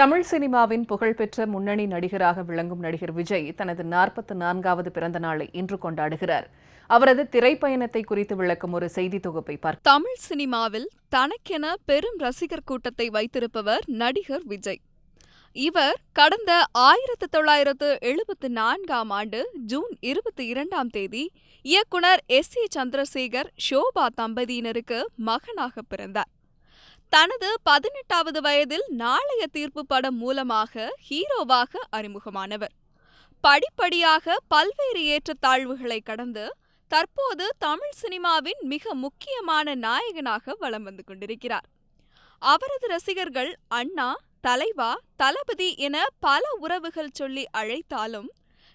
தமிழ் சினிமாவின் புகழ்பெற்ற முன்னணி நடிகராக விளங்கும் நடிகர் விஜய் தனது நாற்பத்தி நான்காவது பிறந்த நாளை இன்று கொண்டாடுகிறார். அவரது திரைப்பயணத்தை குறித்து விளக்கும் ஒரு செய்தி தொகுப்பை பார்க்க தமிழ் சினிமாவில் தனக்கென பெரும் ரசிகர் கூட்டத்தை வைத்திருப்பவர் நடிகர் விஜய். இவர் கடந்த ஆயிரத்து தொள்ளாயிரத்து எழுபத்து நான்காம் ஆண்டு ஜூன் இருபத்தி இரண்டாம் தேதி இயக்குனர் எஸ் ஏ சந்திரசேகர் ஷோபா தம்பதியினருக்கு மகனாக பிறந்தார். தனது பதினெட்டாவது வயதில் நாளைய தீர்ப்பு படம் மூலமாக ஹீரோவாக அறிமுகமானவர். படிப்படியாக பல்வேறு ஏற்றத்தாழ்வுகளை கடந்து தற்போது தமிழ் சினிமாவின் மிக முக்கியமான நாயகனாக வலம் வந்து கொண்டிருக்கிறார். அவரது ரசிகர்கள் அண்ணா தலைவா தளபதி என பல உறவுகள் சொல்லி அழைத்தாலும்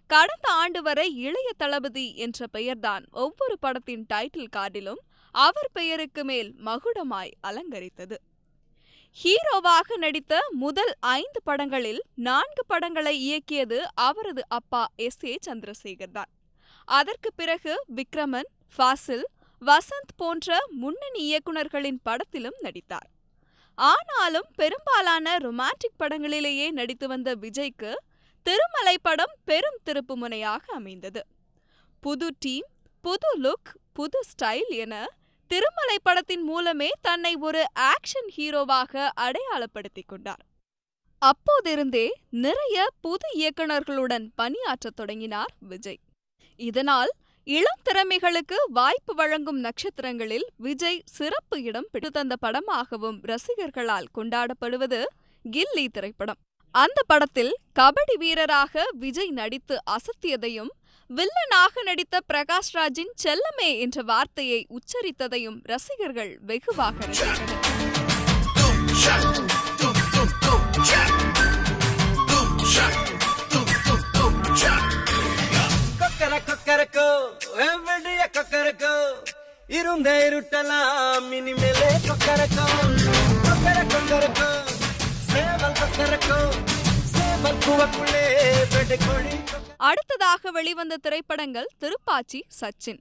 கடந்த ஆண்டு வரை இளைய தளபதி என்ற பெயர்தான் ஒவ்வொரு படத்தின் டைட்டில் கார்டிலும் அவர் பெயருக்கு மேல் மகுடமாய் அலங்கரித்தது. ஹீரோவாக நடித்த முதல் ஐந்து படங்களில் நான்கு படங்களை இயக்கியது அவரது அப்பா எஸ். ஏ. சந்திரசேகர் தான். அதற்கு பிறகு விக்ரமன் ஃபாசில் வசந்த் போன்ற முன்னணி இயக்குநர்களின் படத்திலும் நடித்தார். ஆனாலும் பெரும்பாலான ரொமான்டிக் படங்களிலேயே நடித்து வந்த விஜய்க்கு திருமலை படம் பெரும் திருப்புமுனையாக அமைந்தது. புது டீம் புது லுக் புது ஸ்டைல் என திருமலை படத்தின் மூலமே தன்னை ஒரு ஆக்ஷன் ஹீரோவாக அடையாளப்படுத்திக் கொண்டார். அப்போதிருந்தே நிறைய புது இயக்குனர்களுடன் பணியாற்றத் தொடங்கினார் விஜய். இதனால் இளம் திறமைகளுக்கு வாய்ப்பு வழங்கும் நட்சத்திரங்களில் விஜய் சிறப்பு இடம் பிடித்து தந்த படமாகவும் ரசிகர்களால் கொண்டாடப்படுவது கில்லி திரைப்படம். அந்த படத்தில் கபடி வீரராக விஜய் நடித்து அசத்தியதையும் வில்லனாக நடித்த பிரகாஷ்ராஜின் செல்லமே என்ற வார்த்தையை உச்சரித்ததையும் ரசிகர்கள் வெகுவாக கொக்கர இருந்த இருட்டலாம் இனிமேலே கொக்கரக்கோ. கொக்கர கொக்கரக்கோ சேவல் கொக்கரக்கோ அடுத்ததாக வெளிவந்த திரைப்படங்கள் திருப்பாச்சி சச்சின்.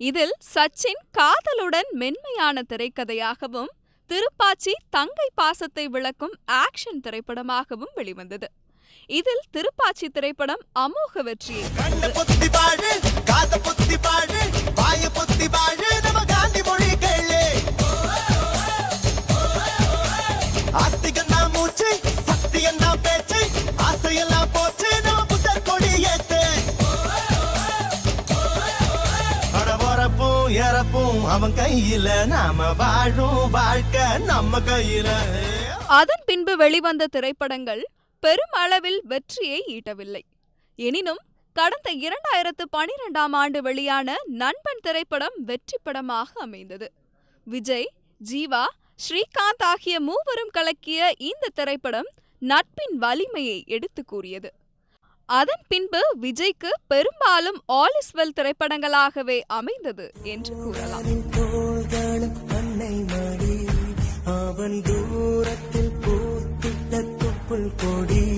இதில் சச்சின் காதலுடன் மென்மையான திரைக்கதையாகவும் திருப்பாச்சி தங்கை பாசத்தை விளக்கும் ஆக்ஷன் திரைப்படமாகவும் வெளிவந்தது. இதில் திருப்பாச்சி திரைப்படம் அமோக வெற்றியை கண்ண பொத்தி ஆசையெல்லாம் போச்சு புத்தர் கொடி ஏத்து வரப்பும் இறப்பும் அவன் கையில நாம வாழும் வாழ்க்கை நம்ம கையில. அதன் பின்பு வெளிவந்த திரைப்படங்கள் பெரும் அளவில் வெற்றியை ஈட்டவில்லை. எனினும் கடந்த இரண்டாயிரத்து பனிரெண்டாம் ஆண்டு வெளியான நண்பன் திரைப்படம் வெற்றி படமாக அமைந்தது. விஜய் ஜீவா ஸ்ரீகாந்த் ஆகிய மூவரும் கலக்கிய இந்த திரைப்படம் நட்பின் வலிமையை எடுத்து கூறியது. அதன் பின்பு விஜய்க்கு பெரும்பாலும் ஆல் இஸ் வெல் திரைப்படங்களாகவே அமைந்தது என்று கூறலாம். அவன் தூரத்தில் பூத்திட்ட துப்புள் கொடி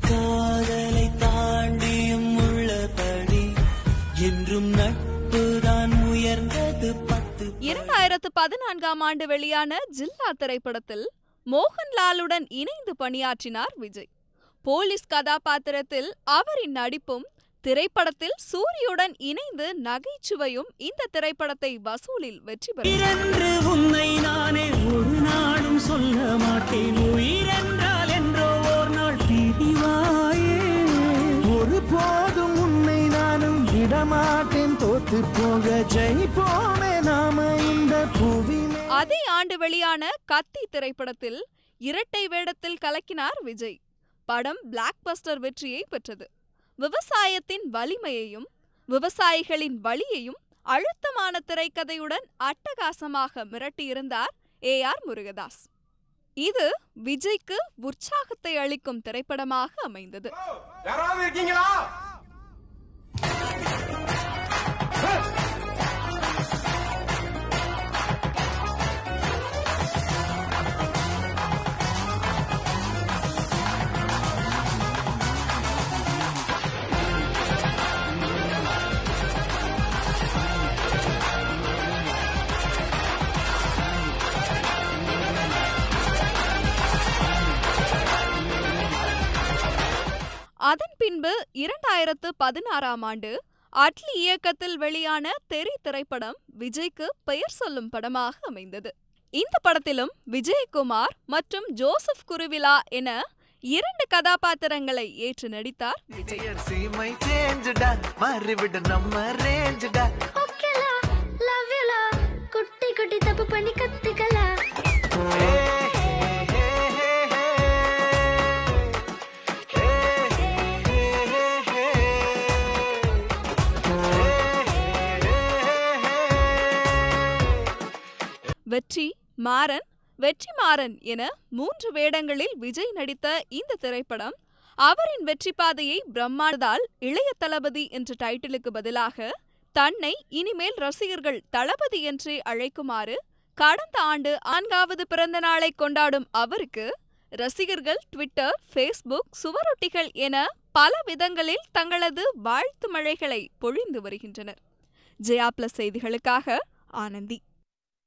காதலை தாண்டியும் உள்ளபடி என்றும் நட்புதான் உயர்ந்தது பத்து இரண்டாயிரத்து பதினான்காம் ஆண்டு வெளியான ஜில்லா திரைப்படத்தில் மோகன்லாலுடன் இணைந்து பணியாற்றினார் விஜய். போலீஸ் கதாபாத்திரத்தில் அவரின் நடிப்பும் திரைப்படத்தில் சூரியுடன் இணைந்து நகைச்சுவையும் இந்த திரைப்படத்தை வசூலில் வெற்றி பெற்றது. உன்னை நானே ஒரு நாளும் சொல்ல மாட்டேன். உயிரென்றால் என்றோ நாள் ஒரு போதும் உன்னை நானும் விடமாட்டேன். தோத்து போக ஜெயிப்போமே நாம இந்த புவி ஆண்டு வெளியான கத்தி திரைப்படத்தில் இரட்டை வேடத்தில் கலக்கினார் விஜய். படம் பிளாக் பஸ்டர் வெற்றியை பெற்றது. விவசாயத்தின் வலிமையையும் விவசாயிகளின் வழியையும் அழுத்தமான திரைக்கதையுடன் அட்டகாசமாக மிரட்டியிருந்தார் ஏ ஆர் முருகதாஸ். இது விஜய்க்கு உற்சாகத்தை அளிக்கும் திரைப்படமாக அமைந்தது. அதன் பின்பு இரண்டாயிரத்து பதினாறாம் ஆண்டு அட்லி இயக்கத்தில் வெளியான தெறி திரைப்படம் விஜய்க்கு பெயர் சொல்லும் படமாக அமைந்தது. இந்த படத்திலும் விஜயகுமார் மற்றும் ஜோசப் குருவிலா என இரண்டு கதாபாத்திரங்களை ஏற்று நடித்தார் விஜய். குட்டி குட்டி தப்பு பண்ணி கத்துக்கலாம் வெற்றி மாறன் வெற்றி மாறன் என மூன்று வேடங்களில் விஜய் நடித்த இந்த திரைப்படம் அவரின் வெற்றி பாதையை பிரம்மாண்டதால் இளைய தளபதி என்ற டைட்டிலுக்கு பதிலாக தன்னை இனிமேல் ரசிகர்கள் தளபதி என்றே அழைக்குமாறு கடந்த ஆண்டு நான்காவது பிறந்த நாளை கொண்டாடும் அவருக்கு ரசிகர்கள் ட்விட்டர் ஃபேஸ்புக் சுவரொட்டிகள் என பல விதங்களில் தங்களது வாழ்த்து மழைகளை பொழிந்து வருகின்றனர். ஜெயா பிளஸ் செய்திகளுக்காக ஆனந்தி.